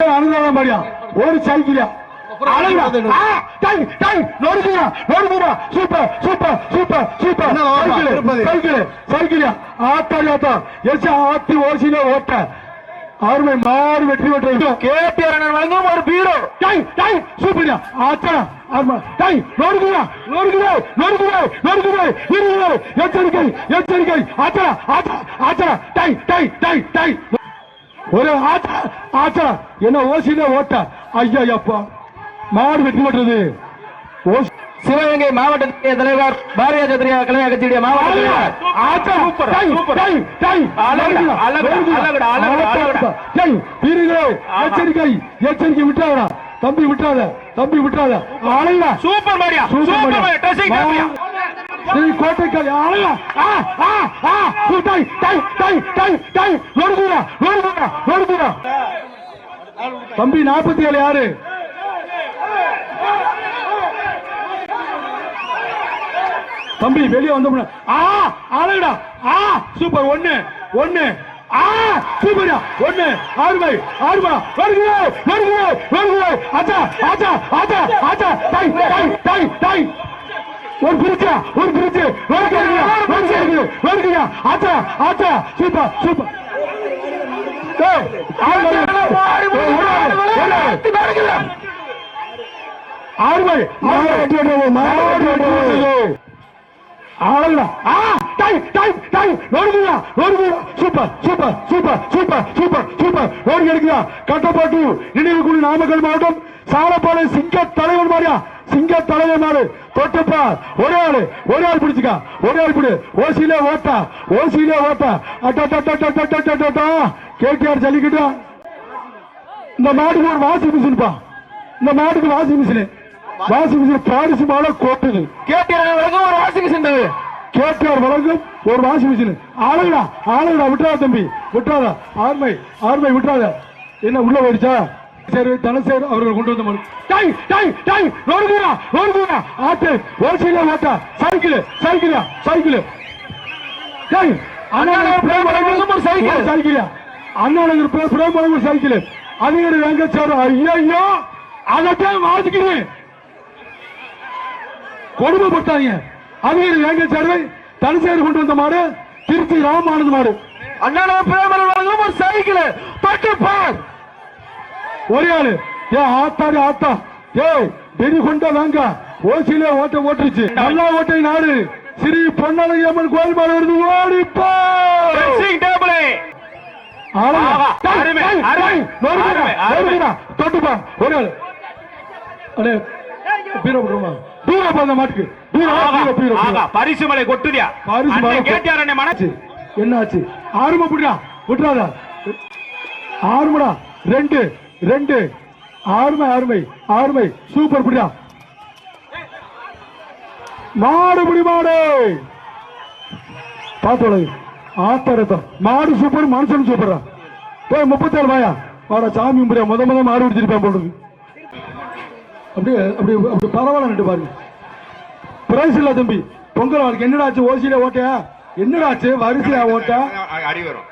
அழுதாதான் பாடியா? ஒரு சைக்கிளா ஆறுமை மாறு வெற்றி பெற்ற கேபி அரணன் வழங்கும் ஒரு பீரோ டை டை சூப்பரியா. ஆச்சனா ஆமா. டை நொறுக்குறா நொறுக்குறா நொறுக்குறா நொறுக்குறா இருக்கிறது எச்சரிக்கை எச்சரிக்கை. ஆச்சனா ஆச்சனா டை டை டை டை ஒரு ஆச்சா ஆச்சா என்ன ஓசியில ஓட்ட? ஐயா அப்பா மாடு வெற்றி பெற்றது. சிவகங்கை மாவட்ட தலைவர் பாரதிய ஜனதா கலை கட்சியுடைய எச்சரிக்கை எச்சரிக்கை விட்டாதா தம்பி விட்டாத தம்பி விட்டாத சூப்பர் மாரியா? சூப்பர் மாரியா? ஸ்ரீ கோட்டைக்கல் ஆலயா டை டை டை டை டை வருதுடா வருதுடா வருதுடா தம்பி நாற்பத்தி ஏழு யாரு? தம்பி வெளியே வந்த ஆ ஆளுடா ஆ சூப்பர். ஒன்னு ஒன்னு ஆ சூப்பரா ஒன்னு ஆறுமை ஆறுமா வருகிறோம் வருகிறோம் வருகிறோம் அச்சா அச்சா அச்சா அச்சா டை டை டை டை ஒரு பிரிச்சா ஒரு பிரிச்சு வேறுக்கையா வேறுக்கையா வேறுக்கையா ஆச்சா ஆச்சா சூப்பர் சூப்பர் ஆறுபல் ஆளல்ல ஆ டைம் டைம் டைம் ஓடுங்களா ஓடுங்களா super super super super super super ஓடி எடுக்கிறா கட்டப்பாட்டு நினைவு குழு நாமக்கல் மாவட்டம் சாலப்பாளையம் சிங்க தலைவர் மாதிரியா சிங்க தலைவன் மாடு தொட்டுப்பா. ஒரே ஆளு ஒரே ஆள் பிடிச்சுக்கா. ஒரே ஆள் பிடி. ஓசியிலே ஓட்டா ஓசியிலே ஓட்டா. அட்டா கேடிஆர் ஜல்லிக்கிட்டா இந்த மாட்டுக்கு ஒரு வாஷிங் மிஷின்ப்பா இந்த மாட்டுக்கு வாஷிங் மிஷின். வாஷிங் மிஷின் பாரிசு மாலை கோட்டுது. வழங்கும் ஒரு வாஷிங் மிஷின் கேபிஆர் வழங்கும் ஒரு வாஷிங் மிஷின். ஆளுடா ஆளுடா விட்டுறாத தம்பி. விட்டுறாத. ஆர்மை ஆர்மை விட்டுறாத. என்ன உள்ள போயிடுச்சா? சரி தனசேர் அவர்கள் கொண்டு வந்த மனு டை டை டை நொறுங்குறா நொறுங்குறா ஆட்டு ஓசியில ஓட்டா சைக்கிள் சைக்கிளா சைக்கிள். டை அண்ணா பிரேம் வழங்கும் ஒரு சைக்கிள். சைக்கிளா. அண்ணா பிரேம் வழங்கும் சைக்கிள். அதிகாரி வெங்கச்சாரு ஐயோ அதைத்தான் மாத்திக்கிறேன் கொடுமைப்பட்டாங்க அதிகாரி வேங்கச்சாரு தனிசேரி கொண்டு வந்த மாடு திருச்சி ராமானந்த மாடு. அண்ணா பிரேமன் வழங்கும் ஒரு சைக்கிள். தொட்டு பார் ஒரே ஆளு. ஏ ஆத்தாடி ஆத்தா. ஏய் வெறி கொண்ட வாங்க ஓசியில ஓட்ட ஓட்டுருச்சு நல்லா ஓட்டை நாடு. ஸ்ரீ பொன்னழகி அம்மன் கோயில் மாடு வருது. ஓடிப்போ. தொட்டுப்பா ஒரே ஆளு. அடே பீரோ போடுமா பீரோ போந்த மாட்டுக்கு. பீரோ பீரோ. பீரோ பரிசு மலை கொட்டுதியா? பரிசு மலை கொ- கேட்டியார் அண்ணன் மனசு என்னாச்சு என்னாச்சு ஆறுமா புடிடா. விட்டுறாத. ஆறுமடா ரெண்டு ரெண்டு. ஆறுமை ஆறுமை ஆறுமை. சூப்பர் புடியா மாடு புடி மாடு. பாத்தோடு ஆத்தரத்தம். மாடு சூப்பர் மனுஷன் சூப்பரா போய் முப்பத்தேழு வாயா. வாடா சாமி கும்பிடுறா முத முத மாடு பிடிச்சிருப்பேன் போடுறது அப்படியே அப்படி அப்படி பரவாயில்ல நட்டு பாருங்க. பிரைஸ் இல்ல தம்பி. பொங்கல் வாழ்க்கை என்னடா ஆச்சு? ஓசியில ஓட்டையா? என்னடா ஆச்சு? வரிசையா ஓட்ட? அடி வரும்.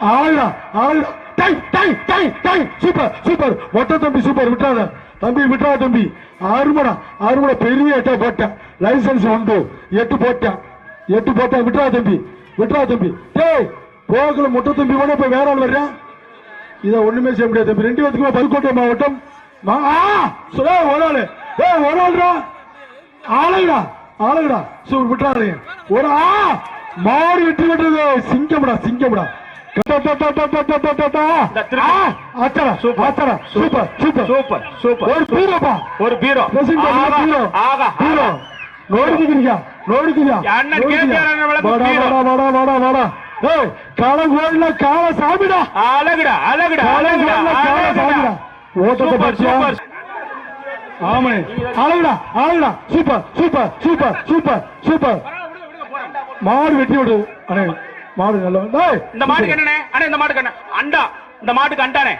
ஆளுடா ஆளுடா டை டை டை டை சூப்பர் சூப்பர். மொட்டை தம்பி சூப்பர். விட்டாத தம்பி விட்டா தம்பி. ஆறுமடா ஆறுமடா பெரிய எட்டா போட்டேன் லைசன்ஸ் உண்டு. எட்டு போட்டேன் எட்டு போட்டேன் விட்டா தம்பி. விட்டுறா தம்பி. டேய் போகல மொட்டை தம்பி கூட இப்ப வேற ஆள் வர்றேன் இதை ஒண்ணுமே செய்ய முடியாது தம்பி. ரெண்டு பேத்துக்குமே புதுக்கோட்டை மாவட்டம். மா- ஆ சொல்ல ஒரு ஆளு. ஏ ஒரு ஆளுடா. ஆளுடா ஆளுடா சூப்பர் விட்டுறாதீங்க. ஒரு ஆ மாடு வெற்றி பெற்றது சிங்கம்டா சிங்கம்டா. ஒரு பீரோ நோடுக்குதிரியா நோடுக்குதியா காலங்கோல்ல கால சாமிடா அழகுடா அழகுடா காலங்கோல்ல கால சாமிடா ஓட்டத்தை பற்றியா ஆமே அழகுடா அழகுடா super super super super super மாடு வெட்டி விடுது அண்ணே மாடு நல்ல இந்த மாட்டுக்கு என்னண்ணே? அண்ணே இந்த மாட்டுக்கு என்ன? அண்டா. இந்த மாட்டுக்கு அண்டானே.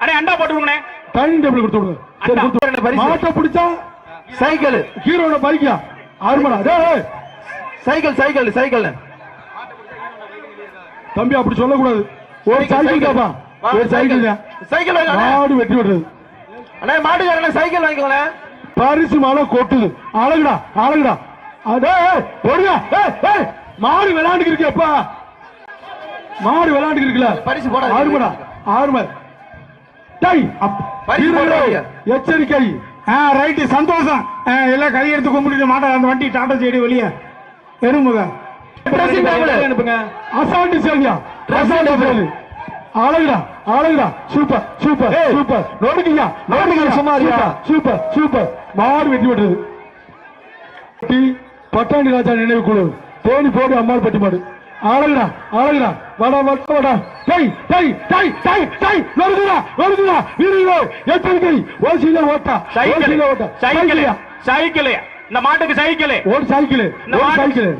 அண்ணே அண்டா போட்டு விடுங்கண்ணே டைனிங் டேபிள் கொடுத்து விடுங்க. மாட்டை பிடிச்சா சைக்கிள். ஹீரோட பைக்கியா ஆறுமடா டேய். சைக்கிள் சைக்கிள் சைக்கிள் தம்பி அப்படி சொல்லக்கூடாது. ஒரு சைக்கிள். தாப்பா ஒரு சைக்கிள் சைக்கிள். மாடு வெட்டி விடுறது. அண்ணே மாட்டுக்காரண்ணே சைக்கிள் வாங்கிக்கோண்ணே. பரிசு மழை கொட்டுது. அழகுடா அழகுடா. அடே போடுங்க மாடு விளையாண்டுக்கு இருக்கேப்பா மாடு இருக்குல்ல பரிசு போடாதீங்க. ஆறுமடா ஆறும. டை அப்- பரிசு வீரர்களே, போடாதீங்க. எச்சரிக்கை. ஆ ரைட்டு சந்தோஷம். எல்லாம் கையெடுத்து கும்பிட்டு மாட்ட அந்த வண்டி டாடா சைடு வெளியே. ட்ரெஸ்ஸிங் டேபிள் அனுப்புங்க. அசால்ட்டு சேவி. அழகுடா அழகுடா. Super super super. நோடுங்கய்யா நோடுங்க சும்மாரியா சூப்பர் சூப்பர் மாடு வெட்டி விட்டுறது டி பட்டாணி ராஜா நினைவு குழு தேனி போடு அம்மாள் பட்டி மாடு அழகுடா அழகுடா வாடா வாடா வாடா. டேய் டேய் டேய் டேய் டேய். நொறுங்குடா நொறுங்குடா வீரர்களே எச்சரிக்கை. ஓசியில ஓட்டா. சைக்கிள் ஓட்டா. சைக்கிள் சைக்கிளியா சைக்கிள். இந்த மாட்டுக்கு சைக்கிள். ஒரு சைக்கிள் ஒரு சைக்கிள்.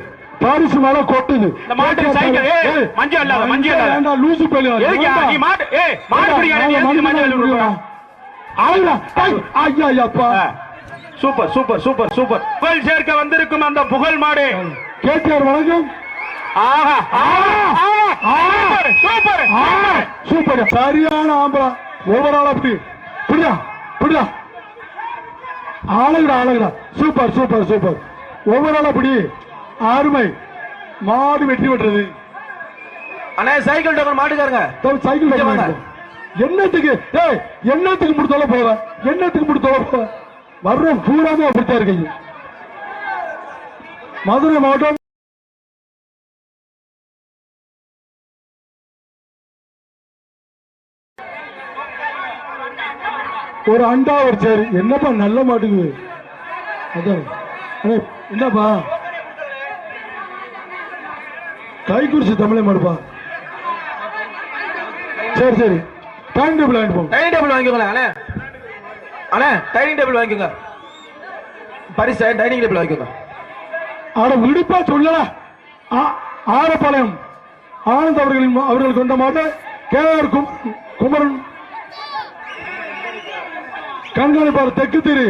பாரிசு மேல கொட்டுது. இந்த மாட்டுக்கு சைக்கிள், ஏய், ஏய், மஞ்சள் இல்லாத, மஞ்சள் இல்லாத. வேண்டாம், லூசு. எதுக்கு? வேண்டாம். நீ மாட்டு ஏய் மாடு பிடிக்காத நீ எதுக்கு மஞ்சள் விடுறா. ஆளுடா, டேய், ஐயா, ஐயாப்பா. Super super super super. புகழ் சேர்க்க வந்திருக்கும் அந்த புகழ் மாடு. கேடிஆர் வணக்கம். சூப்பர் ஆ, சூப்பர். சூப்பர். சரியான ஆம்பளா. ஓவரால் அப்படி. புரியா புரியா ஆளுடா ஆளுடா சூப்பர் சூப்பர் சூப்பர். ஓவரால் அப்படி. அருமை மாடு வெற்றி பெற்றது. அண்ணே சைக்கிள் டோக்கன் மாட்டுக்காரங்க. சைக்கிள். வாங்க. என்னத்துக்கு? ஏய் என்னத்துக்கு முடித்தால போவ என்னத்துக்கு முடித்தால போவ வர்ற பூராமே அப்படித்தான் இருக்கீங்க. மதுரை மாவட்டம் ஒரு அண்டா ஒரு சேரு. என்னப்பா நல்ல மாட்டுக்கு? அதான் என்னப்பா கை குறிச்சு தமிழை மாடுப்பா. சரி சரி. டைம் டேபிள் வாங்கிட்டு போங்க. டைனிங் டேபிள் வாங்கிக்கோங்களேன் அண்ணே. அண்ணே டைனிங் டேபிள் வாங்கிக்கோங்க. பரிசு டைனிங் டேபிள் வாங்கிக்கோங்க. ஆட விடுப்பா சொல்லல ஆரப்பாளையம். ஆனந்த் அவர்களின் அவர்கள் கொண்ட மாட்ட கேஆர் கும் குமரன் கண்காணிப்பார் தெற்கு திரு.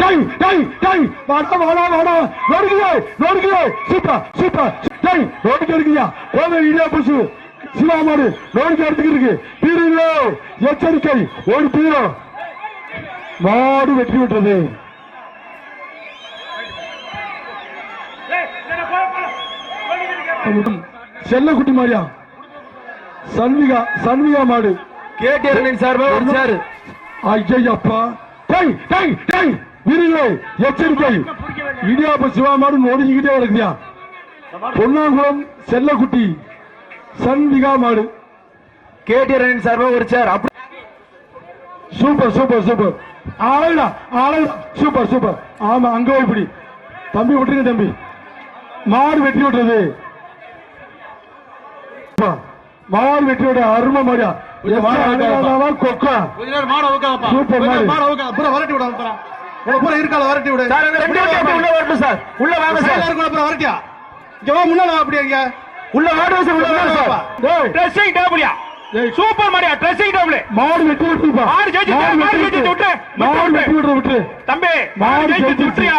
டை டை டை வாடா வாடா வாடா. நோடுகிறே நோடுகிறே சூப்பர் சூப்பர் டை நோடுக்கு இருக்குயா கோவை இடியா புசு. சிவாமாடு நோடுக்கு எடுத்துக்கு இருக்கு. பீரோ எச்சரிக்கை. ஒரு பீரோ மாடு வெற்றி விட்டது செல்லக்குட்டி மாரியா? சன்விகா சன்விகா மாடு. கேடிஆர் சார்பாக ஒரு சேரு. ஐயப்பா டேய் டேய் டேய் விருது எச்சரிக்கை. இடியாப்ப சிவா மாடு நொடிக்கிட்டே இருக்குதியா பொன்னாங்குளம் செல்லக்குட்டி சன்விகா மாடு. கேடிஆர் சார்பாக ஒரு சேர் அப்படி சூப்பர் சூப்பர் சூப்பர். ஆளுடா ஆளுடா. Super super. ஆமா அங்க இப்படி தம்பி விட்டுருங்க தம்பி. மாடு வெட்டி விட்டுறது வெட்டி விட அருமை அழகானவா, கொக்கா? சூப்பர் வரட்டி விட பூரா இருக்கால வரட்டி விடு. உள்ள வரட்டும் சார். உள்ள வாங்க சார். அப்புறம் வரட்டியா? இங்க வா முன்னால அப்படியே இங்க. உள்ள வாங்க சார் உள்ள வாங்க ட்ரெஸ்ஸிங் டேபிள்யா டேய், சூப்பர் மாடியா ட்ரெஸ்ஸிங் டேபிள் மாடு வெட்டி விட்டுருப்பா. மாடு ஜெயிச்சிருச்சு, மாடு ஜெயிச்சிருச்சு, விட்டு, மாடு விட்டு, வெட்டி விட்டு. தம்பி மாடு ஜெயிச்சிருச்சு. விட்டுறியா?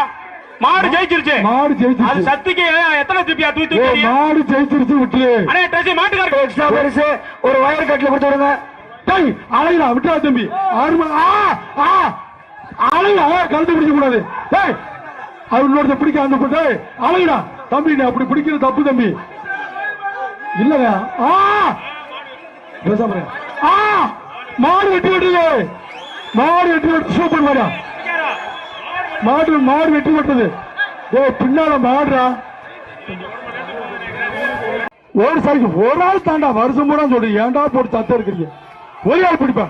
மாடு ஜெயிச்சிருச்சு. மாடு அது ஜெயிச்சிருச்சு சத்திக்கு எத்தனை திருப்பியா? தூக்கி தூக்கி மாடு ஜெயிச்சிருச்சு விட்டு அண்ணே ட்ரெஸ் மாட்டுக்காரர் எக்ஸ்ட்ரா பரிசு ஒரு வயர் கட்டில கொடுத்து விடுங்க. டேய் அழகுடா விட்டா தம்பி. ஆறு ஆ ஆ. அழகுடா கழுத்து பிடிக்க கூடாது. டேய் அது இன்னொருத்த பிடிக்க அந்த. டேய் அழகுடா தம்பி நீ அப்படி பிடிக்கிறது தப்பு தம்பி. இல்லங்க. ஆ. பேசாம. ஆ. மாடு வெட்டி விட்டுது மாடு வெட்டி விட்டு சூப்பர் மாடா. மாடு மாடு வெற்றி விட்டது ஏய் பின்னால மாடுறா ஒரு சாரிக்கு ஒரு ஆள் தாண்டா வருஷம் பூரா சொல்றீங்க ஏன்டா போட்டு தத்த இருக்கிறீங்க ஒரு ஆள் பிடிப்பா.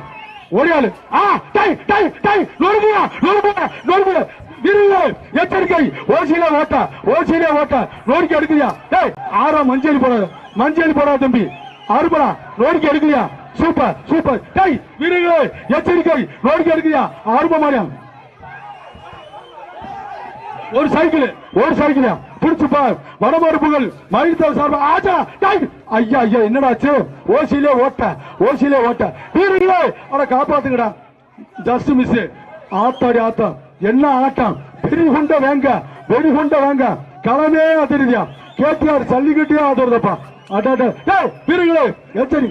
ஒரு ஆள். ஆ டை டை டை. நொறுங்குயா நொறுங்குயா நொறுங்குயா விருது எச்சரிக்கை. ஓசியில ஓட்ட ஓசியில ஓட்ட. நோடிக்கு எடுக்கலையா டேய் ஆறா மஞ்சள் போடாது. மஞ்சள் போடா தம்பி. அறுபடா. நோடிக்கு எடுக்கலையா சூப்பர் சூப்பர். டேய் விருது எச்சரிக்கை. நோடிக்கு எடுக்கலையா ஆர்வ மாரியா ஒரு சைக்கிள் ஒரு சைக்கிள். பிடிச்சு பார் வடமறுப்புகள் மகிழ்த்தல் சார்பா. ஆச்சா ஐயா ஐயா என்னடா ஆச்சு ஓசியிலே ஓட்ட ஓசியிலே ஓட்ட. வீரர்களே அவனை காப்பாத்துங்கடா. ஜஸ்ட் மிஸ் ஆத்தாடி ஆட்டம் என்ன ஆட்டம்? பெரிய குண்ட வேங்க வெடி குண்ட வேங்க. களமே அதிருதியா. கேட்டியார் சல்லிக்கிட்டே ஆடுறதப்பா அடா அடா. டேய், வீரர்களே எச்சரி.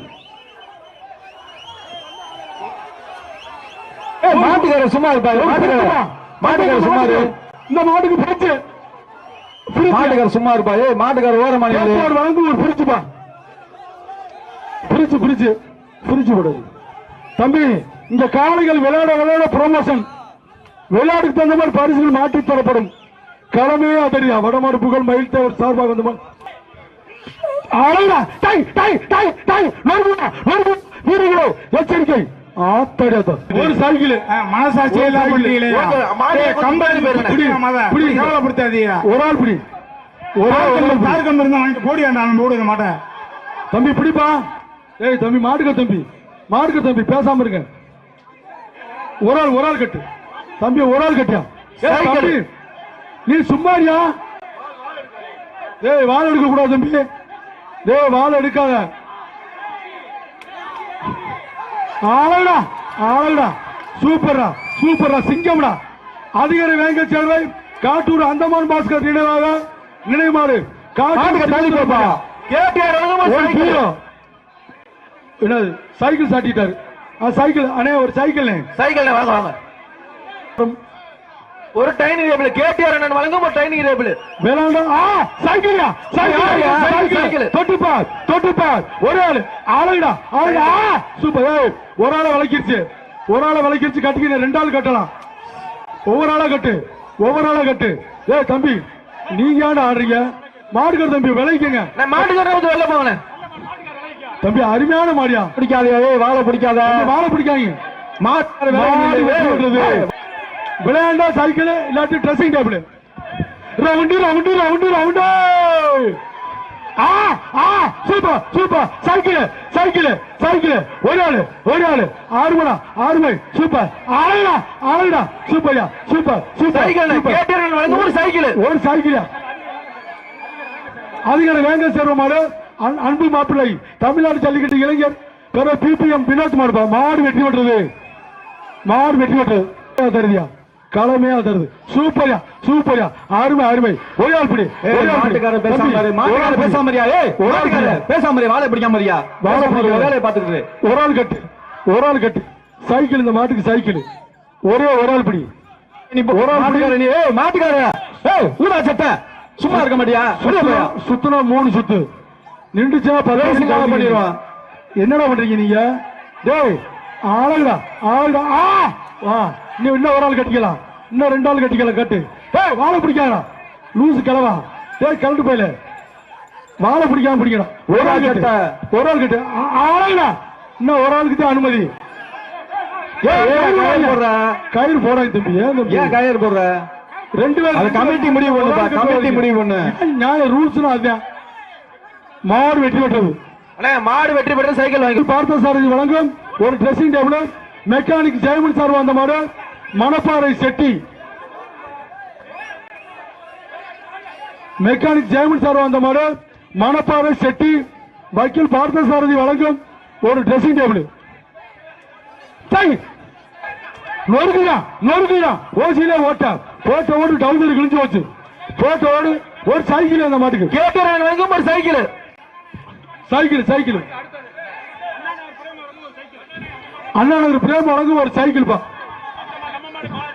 மாட்டுக்கார சும்மா இருப்பாரு. மாட்டுக்கார சும்மா இரு இந்த மாட்டுக்கு பிடிச்சு மாட்டுக்கார சும்மா இருப்பா. ஏய் மாட்டுக்கார ஓரமா வழங்கு ஒரு பிரிச்சுப்பா பிரிச்சு பிரிச்சு பிரிச்சு விடுது தம்பி இந்த காளைகள் விளையாட விளையாட ப்ரொமோஷன் விளையாட்டுக்கு தகுந்த மாதிரி பரிசுகள் மாற்றி தரப்படும். களமே அதறியா வடமாடு புகழ் மயில் தேவர் சார்பாக வந்த எச்சரிக்கை. ஆத்தடியாத்த ஒரு சைக்கிள் மனசாட்சி எல்லாம் ஏய், கம்பெனி பிடி, பிடி, பிடி. பிடி, கேவலப்படுத்தாதீங்க. ஒரு ஆள் பிடி. ஒரு ஆள். தார் கம்பெனி தான் வாங்கிட்டு போடி வேண்டாம் போடுங்க மாட்டேன் தம்பி பிடிப்பா? ஏய் தம்பி மாடுக்க தம்பி. மாடுக்க தம்பி பேசாம இருங்க. ஒரு ஆள் ஒரு ஆள் கட்டு. தம்பி ஒரு ஆள் கட்டியா? ஏய். தம்பி, நீ சும்மாரியா ஏய் வாழை எடுக்க கூடாது தம்பி. டேய் வாழை எடுக்காத. ஆளடா ஆளடா சூப்பர்டா சூப்பர்டா சிங்கம்டா. அதிகாரி வேங்க சேர்வை காட்டூர் அந்தமான் பாஸ்கர் நினைவாக நினைமாறு. என்னது சைக்கிள் சாட்டிட்டாரு சைக்கிள். அண்ணே ஒரு சைக்கிள் சைக்கிள் வாங்க வாங்க. ஒரு டைனிங் டேபிள் கேட்டியார் அண்ணன் வழங்கும் ஒரு டைனிங் டேபிள் வேளாண்ட ஆ சைக்கிள்யா சைக்கிள் சைக்கிள்யா, சைக்கிள் சைக்கிள். தொட்டு பார் தொட்டு பார் ஒரு ஆளு. ஆளுடா ஆளுடா சூப்பர் ஏய் ஒரு ஆளை விளக்கிருச்சு. ஒரு ஆளை விளக்கிருச்சு கட்டிக்கிற ரெண்டு ஆள் கட்டலாம். ஒவ்வொரு ஆளா கட்டு. ஒவ்வொரு ஆளா கட்டு. ஏய் தம்பி நீங்க ஏன்டா ஆடுறீங்க? மாடுகர் தம்பி விளைக்குங்க. நான் மாட்டுக்கார வந்து வெளில போங்களேன் தம்பி அருமையான மாடியா. பிடிக்காதே ஏய் வாழை பிடிக்காத? மாலை பிடிக்காங்க மாடு. விளையாண்டா சைக்கிள் இல்லாட்டி dressing table round round round round. ஆ ஆ super super cycle cycle cycle. ஒரு ஆளு ஒரு ஆளு. ஆறு மணா ஆறு மணி சூப்பர் ஆளுடா ஆளுடா சூப்பர்யா சூப்பர் சூப்பர் சைக்கிள் ஒரு சைக்கிள். ஒரு சைக்கிளா. அதிகார வேங்க சேர்வமாடு அன்- அன்பு மாப்பிள்ளை தமிழ்நாடு ஜல்லிக்கட்டு இளைஞர் பிற பிபிஎம் வினோத் மாடுப்பா மாடு வெற்றி பெற்றது. மாடு வெற்றி பெற்றது. தருதியா களமே தருது சூப்பர்யா சூப்பர்யா. அருமை அருமை ஒரு ஆள் பிடி ஒரு ஆள் பிடி. மாட்டுக்கார பேசாம இருயா ஏய் ஒரு ஆள். பேசாம இரு வாழை பிடிக்காம இருயா வாழை. வேலையை பாத்துக்கிட்டு ஒரு ஆள் கட்டு ஒரு ஆள் கட்டு. சைக்கிள் இந்த மாட்டுக்கு சைக்கிள். ஒரே ஒரு ஆள் பிடி. நீ ஒரு ஆள் மாட்டுக்கார நீ ஏய் மாட்டுக்கார ஏய் ஊடா சட்ட. சும்மா இருக்க மாட்டியா? சுத்துனா- மூணு சுத்து. நின்றுச்சுன்னா மாலை பண்ணிடுவான். என்னடா பண்றீங்க நீங்க? டேய் ஆளுடா ஆளுடா. ஆ! வா. இன்னும் இன்னும் ஒரு ஆள் கட்டிக்கலாம். இன்னும் ரெண்டு ஆள் கட்டிக்கலாம் கட்டு. டேய் வாழை பிடிக்காதடா. லூசு கிளவா டேய் கலந்து போயில. வாழை பிடிக்காம பிடிக்கணும் ஒரு ஆள் கட்டு. ஒரு ஆள் கட்டு. ஆ- ஆளுடா இன்னும் ஒரு ஆளுக்கு தான் அனுமதி. கயிறு போடாங்க தம்பி. ஏன் கயிறு போடுற? ரெண்டு பேரும் committee முடிவு பண்ணுப்பா, committee முடிவு பண்ணு. நியாயம் ரூல்ஸ்னா அதுதான் மாடு வெற்றி பெற்றது அண்ணே மாடு வெற்றி பெற்ற சைக்கிள் வாங்கி பார்த்த சாரதி வழங்கும். ஒரு dressing table mechanic Jayaman sir வந்த மாடு. மணப்பாறை செட்டி. மெக்கானிக் ஜெயமன் சார் வந்த மாடு மணப்பாறை செட்டி வக்கீல் பார்த்த சாரதி வழங்கும் ஒரு ட்ரெஸ்ஸிங் டேபிள் நொறுக்குதா நொறுக்குதா ஓசியிலே ஓட்ட. போட்ட ஓடு டவுசர் கிழிஞ்சு வச்சு போட்ட ஓடு ஒரு சைக்கிள் அந்த மாட்டுக்கு. வழங்கும் ஒரு cycle. Cycle cycle. Anna Nagar Prem வழங்கும் ஒரு சைக்கிள் பா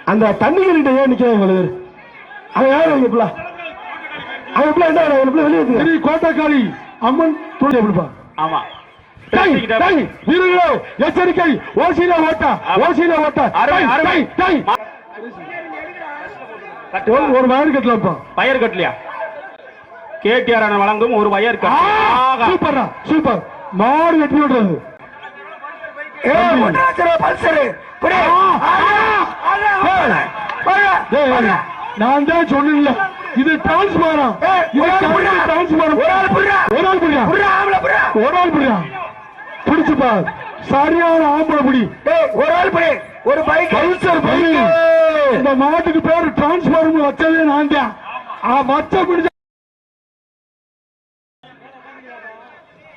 அந்த தண்ணிகிட்ட ஏன் நிக்கிறாங்க உங்களுக்கு அவன் யார் அவங்க பிள்ளை? அவன் பிள்ளை என்ன அவன் பிள்ளை வெளியே ஸ்ரீ கோட்டக்காளி அம்மன் துணை எப்படிப்பா ஆமா. வீரர்களே, எச்சரிக்கை. ஓசியில ஓட்ட ஓசியில ஓட்ட. ஒரு- வயர் கட்டலாம்ப்பா. வயர் கட்டலையா? கேடிஆர் அண்ணன் வழங்கும் ஒரு வயர் கட்டு. சூப்பர்ரா சூப்பர். மாடு வெற்றி விடுறது. டேய், நான் தான் சொன்னேன்ல. இது டிரான்ஸ்பாரம் இது டிரான்ஸ்பாரம் ஒரு ஆள் புரியா ஒரு ஆள் புரியா ஒரு ஆள் புரியா பிடிச்சு பார். சரியான ஆம்பளை புடி. ஒரு ஆள் படி. ஒரு பைக் பல்சர் பைக் இந்த மாட்டுக்கு பேரு டிரான்ஸ்பாரம் வச்சதே நான் தான். மச்ச பிடிச்ச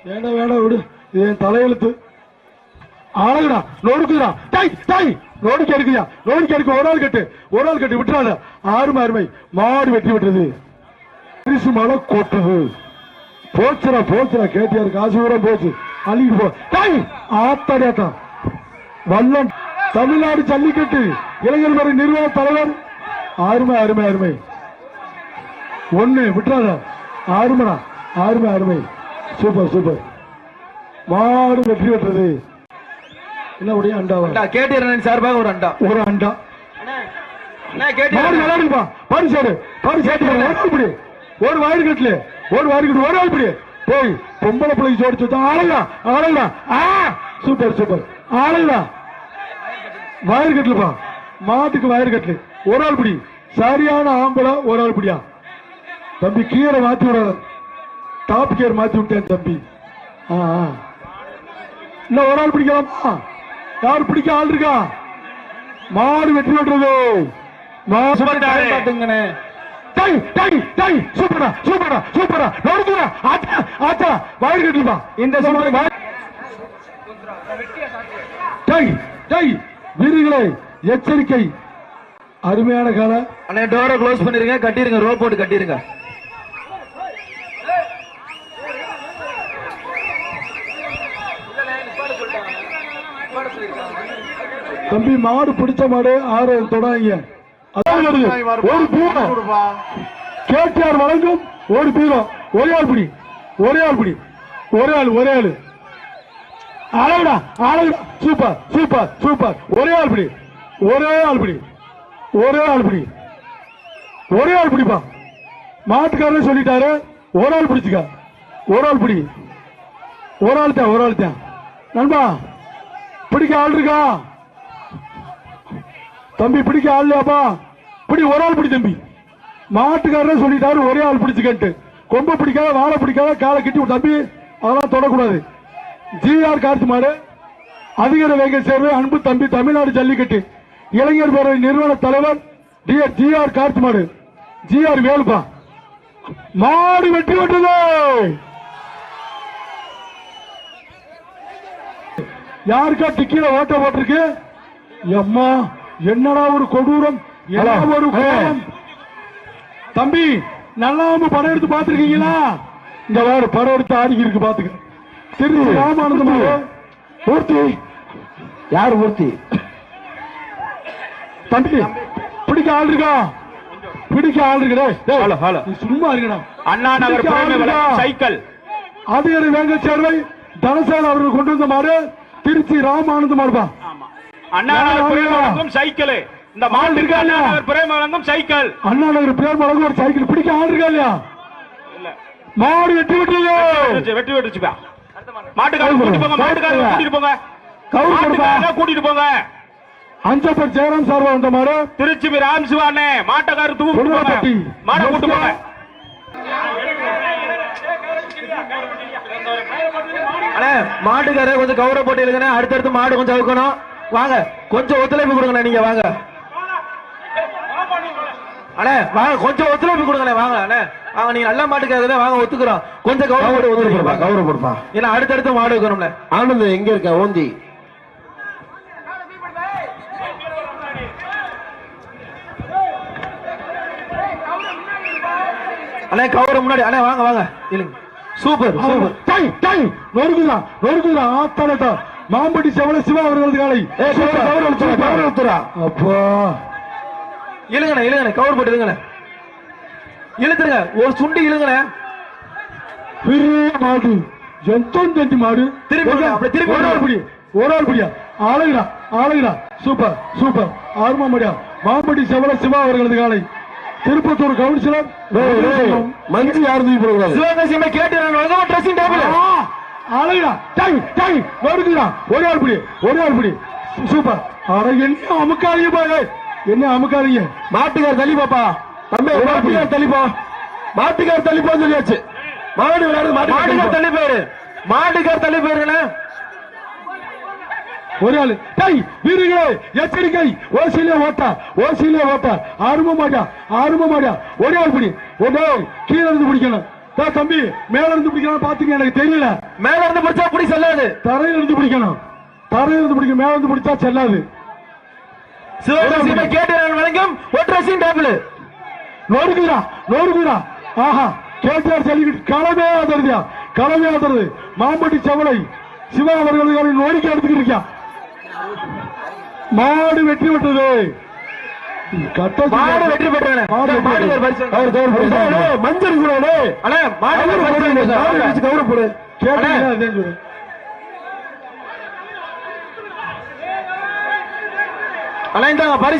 வேண்டாம் வேண்டாம் விடு. இது என் தலையெழுத்து. ஆளுடா நொறுக்குடா. டை டை நொறுக்கி எடுக்குயா நொறுக்கி எடுக்க ஒரு ஆள் கட்டு. ஒரு ஆள் கட்டு விட்டுறாத. ஆறுமை அருமை மாடு வெட்டி விட்டுறது பரிசு மலை கொட்டுது. போச்சுரா போச்சுரா கேட்டியாரு காசு கூட போச்சு. அள்ளிட்டு போ. டாய் ஆத்தாடியாத்தான் வல்லம் தமிழ்நாடு ஜல்லிக்கட்டு. இளைஞர் மறை நிறுவன தலைவர். ஆறுமை அருமை அருமை ஒண்ணு விட்டுறாத. அருமைடா ஆறுமை அருமை சூப்பர் சூப்பர். மாடு வெற்றி பெற்றது என்ன அண்டாவா அண்டா கேட்டீரன் சார்பாக ஒரு அண்டா? ஒரு அண்டா. ஒரு ஒரு வாரி கட்டல ஒரு வாரி கட்டு ஒரு ஆள் பிடி போய் பொம்பளை பிள்ளைக்கு ஜோடிச்சு வச்சா ஆளுடா ஆளுடா. ஆ சூப்பர் சூப்பர். ஆளுடா. வயர் கட்டலப்பா மாட்டுக்கு வயர் கட்டல ஒரு ஆள் பிடி சரியான ஆம்பளை ஒரு ஆள் பிடியா தம்பி கீரை மாத்தி விடாத டாப் கியர் மாத்தி விட்டேன் தம்பி. ஆ. இன்னும் ஒரு ஆள் பிடிக்கலாமா யார் பிடிக்க ஆள் இருக்கா? மாடு வெற்றி பெற்றது. பாத்துங்கண்ணே. டை டை டை சூப்பரா சூப்பரா சூப்பரா நோடுதுடா ஆச்சா ஆச்சா வயர் கட்டிப்பா இந்த சூப்பர் டை டை வீரர்களே எச்சரிக்கை. அருமையான கால. அண்ணே டோரை க்ளோஸ் பண்ணிருங்க கட்டிருங்க ரோப் போட்டு கட்டிருங்க. தம்பி மாடு பிடிச்ச மாடு ஆறு தொடாங்க ஒரு பீரம் கேடிஆர் வழங்கும் ஒரு பீரம் ஒரே ஆள் பிடி. ஒரே ஆள் பிடி. ஒரே ஆள் ஒரே ஆள். அழகுடா அழகுடா சூப்பர் சூப்பர் சூப்பர். ஒரே ஆள் பிடி. ஒரே ஆள் பிடி. ஒரே ஆள் பிடி. ஒரே ஆள் பிடிப்பா. மாட்டுக்காரர் சொல்லிட்டாரு. ஒரு ஆள் பிடிச்சுக்க. ஒரு ஆள் பிடி. ஒரு ஆள் தான் ஒரு ஆள் தான் நண்பா பிடிக்க ஆள் இருக்கா? தம்பி பிடிக்க ஆள் இல்லையாப்பா? பிடி ஒரு ஆள் பிடி தம்பி. மாட்டுக்காரர் சொல்லிட்டாரு ஒரே ஆள் பிடிச்சுக்கிட்டு கொம்பை பிடிக்காத வாழை பிடிக்காத காலை கட்டி தம்பி. அதெல்லாம் தொடக்கூடாது. ஜிஆர் கார்த்தி மாடு அதிகார வேக சேர்வை அன்பு தம்பி தமிழ்நாடு ஜல்லிக்கட்டு. இளைஞர் பேரவை நிறுவன தலைவர் டிஆர் ஜிஆர் கார்த்தி மாடு. ஜிஆர் வேலுப்பா. மாடு வெற்றி பெற்றது. யாருக்கா டிக்கில ஓட்ட போட்டிருக்கு? எம்மா. என்னடா ஒரு கொடூரம்? ஒரு தம்பி நல்லாம படம் எடுத்து பாத்துருக்கீங்களா இந்த வேற படம் எடுத்து ஆடிக்கி இருக்கு பாத்துக்க திருச்சி ராமானந்தம் மூர்த்தி. யார் மூர்த்தி? தம்பி பிடிக்க ஆள் இருக்கா? பிடிக்க ஆள் இருக்கா டேய், டேய், ஹலோ, ஹலோ. நீ சும்மா இருக்கடா அண்ணா நகர் சைக்கிள். அதிகாரி வேங்க சேர்வை தனசேன அவர்கள் கொண்டு வந்த மாடு திருச்சி ராமானந்தம் மாடுப்பா அண்ணா நகர் பிரேம வழங்கும் சைக்கிள். இந்த மாட்டுக்கு அண்ணா? நகர் பிரேம வழங்கும் சைக்கிள். அண்ணா நகர் பேர் வழங்க ஒரு சைக்கிள். பிடிக்க ஆள் இருக்கா இல்லையா? மாடு வெட்டி வெற்றி வெற்றி வெற்றிச்சுப்பா மாட்டுக்காரங்க கூட்டிட்டு போங்க மாட்டுக்காரங்க கூட்டிட்டு போங்க. கவுரு கூட்டிட்டு போங்க. அஞ்சப்பர் ஜெயராம் சார்பா வந்த மாடு. திருச்சி ராம் சிவானே மாட்டுக்காரர் தூக்கு போங்க. பொன்னுவாப்பட்டி. மாடை கூட்டு போங்க. அண்ணே மாட்டுக்காரே கொஞ்சம் கௌரவ போட்டு அடுத்தடுத்து மாடு கொஞ்சம் அவுக்கணும். வாங்க கொஞ்சம் ஒத்துழைப்பு கொடுங்கண்ணே நீங்க வாங்க. அண்ணே வாங்க கொஞ்சம் ஒத்துழைப்பு கொடுங்கண்ணே வாங்க அண்ணே. வாங்க நீங்க நல்ல மாட்டுக்காரே வாங்க ஒத்துக்கிறோம். கொஞ்சம் கௌரவ போட்டு ஒத்துழைப்பு கௌரவ கொடுப்பா. ஏன்னா அடுத்தடுத்து மாடு வைக்கணும்ல. ஆனந்த் எங்க இருக்க? ஓந்தி. அண்ணே கௌரவ முன்னாடி அண்ணே வாங்க வாங்க. இல்லைங்க. Super super. டை டை நொறுக்குதான் நொறுக்குதான் ஆத்தாலட்டா மாம்பட்டி செவல சிவா அவர்களது காலை அப்பா இழுங்கண்ணே இழுங்கண்ணே கவர் போட்டு இழுங்கண்ணே இழுத்துருங்க ஒரு சுண்டி இழுங்கண்ணே பெரிய மாடு எத்தனை தண்டி மாடு திருப்பி அப்படி திருப்பி ஒரு ஆள். பிடி ஒரு ஆள் பிடியா ஆளுகிறா ஆளுகிறா சூப்பர் சூப்பர் ஆர்மா மடியா மாம்பட்டி செவல சிவா அவர்களது காலை திருப்பத்தூர் கவுன்சிலர் மஞ்சள் யாரும் கேட்டு ட்ரெஸ்ஸிங் டேபிள் அழகா டை டை நொறுக்குறா ஒரே ஆள் பிடி ஒரே ஆள் பிடி சூப்பர். அட என்ன அமுக்காதீங்க பாரு. என்ன அமுக்காதீங்க? மாட்டுக்கார் தள்ளிப்பாப்பா தம்பி மாட்டுக்கார் தள்ளிப்பா மாட்டுக்கார் தள்ளிப்பான்னு சொல்லியாச்சு. மாடு விளையாடுறது மாட்டுக்கார் தள்ளி போயிரு. மாட்டுக்கார் தள்ளி போயிருங்கண்ணே. ஒரே ஆளு. டை வீரர்களே எச்சரிக்கை. ஓசிலே ஓட்டா ஓசிலே ஓட்டா. ஆர்வ மாட்டா ஆர்வ மாட்டா. ஒரே ஆள் பிடி ஒரே கீழே இருந்து பிடிக்கணும். தம்பி மேல இருந்து பிடிக்கலாம் பாத்துக்க எனக்கு தெரியல. மேல இருந்து பிடிச்சா பிடி செல்லாது. தரையில இருந்து பிடிக்கணும் தரையில இருந்து பிடிக்கும் மேல இருந்து பிடிச்சா செல்லாது சிவகாசியில கேட்டு வழங்கும் ஒற்றசின் டேபிள் நோடுக்குதா நோடுக்குதா ஆஹா கேசிஆர் சொல்லிக்கிட்டு களமே ஆதரதியா களமே ஆதரது மாம்பட்டி செவலை சிவா அவர்களுக்கு நோடிக்க எடுத்துக்கிட்டு இருக்கியா மாடு வெற்றி விட்டது மாடு வெற்றி பெற்றானே. மஞ்சள் கூடாது அண்ணா. மாடு கௌரவ போடு. கேட்டு அண்ணா இந்தாங்க பரிசு